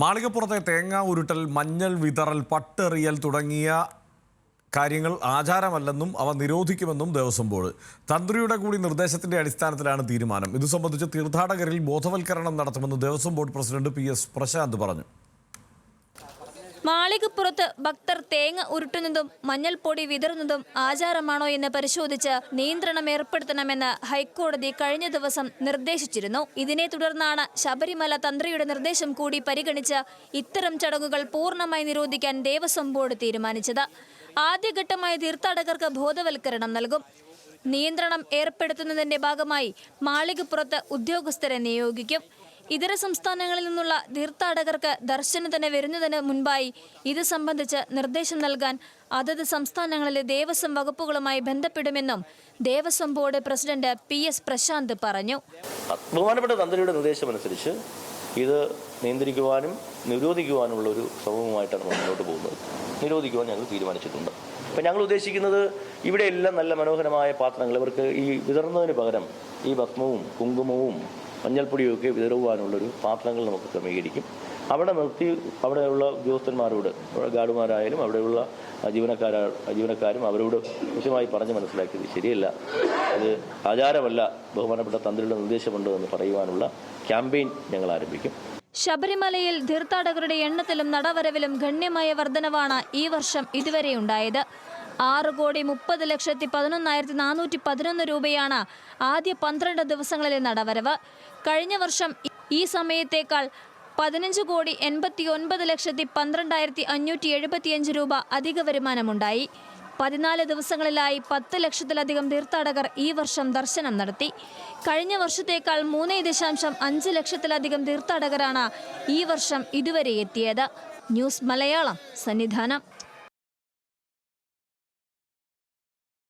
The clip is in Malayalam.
മാളികപ്പുറത്തെ തേങ്ങ ഉരുട്ടൽ മഞ്ഞൾ വിതറൽ പട്ടെറിയൽ തുടങ്ങിയ കാര്യങ്ങൾ ആചാരമല്ലെന്നും അവ നിരോധിക്കുമെന്നും ദേവസ്വം ബോർഡ്. തന്ത്രിയുടെ കൂടി നിർദ്ദേശത്തിന്റെ അടിസ്ഥാനത്തിലാണ് തീരുമാനം. ഇത് സംബന്ധിച്ച് തീർത്ഥാടകരിൽ ബോധവൽക്കരണം നടത്തുമെന്ന് Devaswom board president P S Prashanth പറഞ്ഞു. മാളികപ്പുറത്ത് ഭക്തർ തേങ്ങ ഉരുട്ടുന്നതും മഞ്ഞൾപ്പൊടി വിതറുന്നതും ആചാരമാണോ എന്ന് പരിശോധിച്ച് നിയന്ത്രണം ഏർപ്പെടുത്തണമെന്ന് ഹൈക്കോടതി കഴിഞ്ഞ ദിവസം നിർദ്ദേശിച്ചിരുന്നു. ഇതിനെ തുടർന്നാണ് ശബരിമല തന്ത്രിയുടെ നിർദ്ദേശം കൂടി പരിഗണിച്ച് ഇത്തരം ചടങ്ങുകൾ പൂർണമായി നിരോധിക്കാൻ ദേവസ്വം ബോർഡ് തീരുമാനിച്ചത്. ആദ്യഘട്ടമായി തീർത്ഥാടകർക്ക് ബോധവൽക്കരണം നൽകും. നിയന്ത്രണം ഏർപ്പെടുത്തുന്നതിന്റെ ഭാഗമായി മാളികപ്പുറത്ത് ഉദ്യോഗസ്ഥരെ നിയോഗിക്കും. ഇതര സംസ്ഥാനങ്ങളിൽ നിന്നുള്ള തീർത്ഥാടകർക്ക് ദർശനത്തിന് വരുന്നതിന് മുൻപായി ഇത് സംബന്ധിച്ച് നിർദ്ദേശം നൽകാൻ അതത് സംസ്ഥാനങ്ങളിലെ ദേവസ്വം വകുപ്പുകളുമായി ബന്ധപ്പെടുമെന്നും Devaswom board president P S Prashanth പറഞ്ഞു. ബഹുമാനപ്പെട്ട തന്ത്രിയുടെ നിർദ്ദേശമനുസരിച്ച് ഇത് നിയന്ത്രിക്കുവാനും നിരോധിക്കുവാനുമുള്ള ഒരു ശ്രമവുമായിട്ടാണ് മുന്നോട്ട് പോകുന്നത്. നിരോധിക്കുവാൻ ഞങ്ങൾ തീരുമാനിച്ചിട്ടുണ്ട്. അപ്പം ഞങ്ങൾ ഉദ്ദേശിക്കുന്നത് ഇവിടെയെല്ലാം നല്ല മനോഹരമായ പാത്രങ്ങൾ. ഇവർക്ക് ഈ വിതറുന്നതിന് പകരം ഈ ഭസ്മവും കുങ്കുമവും മഞ്ഞൾപ്പൊടിയും ഒക്കെ വിതറുവാനുള്ളൊരു പാത്രങ്ങൾ നമുക്ക് ക്രമീകരിക്കും. അവിടെ നിർത്തി അവിടെയുള്ള ഉദ്യോഗസ്ഥന്മാരോട് ഗാർഡുമാരായാലും അവിടെയുള്ള ജീവനക്കാരാ ജീവനക്കാരും അവരോട് കൃത്യമായി പറഞ്ഞ് മനസ്സിലാക്കിയത് ശരിയല്ല. അത് ആചാരമല്ല ബഹുമാനപ്പെട്ട തന്ത്രിയുടെ നിർദ്ദേശമുണ്ട് എന്ന് പറയുവാനുള്ള ക്യാമ്പയിൻ ഞങ്ങൾ ആരംഭിക്കും. ശബരിമലയിൽ തീർത്ഥാടകരുടെ എണ്ണത്തിലും നടവരവിലും ഗണ്യമായ വർധനവാണ് ഈ വർഷം ഇതുവരെ ഉണ്ടായത്. ആറ് കോടി മുപ്പത് ലക്ഷത്തി പതിനൊന്നായിരത്തി നാനൂറ്റി പതിനൊന്ന് രൂപയാണ് ആദ്യ പന്ത്രണ്ട് ദിവസങ്ങളിലെ നടവരവ്. കഴിഞ്ഞ വർഷം ഈ സമയത്തേക്കാൾ പതിനഞ്ച് കോടി എൺപത്തി ഒൻപത് ലക്ഷത്തി പന്ത്രണ്ടായിരത്തി അഞ്ഞൂറ്റി എഴുപത്തിയഞ്ച് രൂപ അധിക വരുമാനമുണ്ടായി. പതിനാല് ദിവസങ്ങളിലായി പത്ത് ലക്ഷത്തിലധികം തീർത്ഥാടകർ ഈ വർഷം ദർശനം നടത്തി. കഴിഞ്ഞ വർഷത്തേക്കാൾ മൂന്ന് ദശാംശം അഞ്ച് ലക്ഷത്തിലധികം തീർത്ഥാടകരാണ് ഈ വർഷം ഇതുവരെ എത്തിയത്. ന്യൂസ് മലയാളം സന്നിധാനം.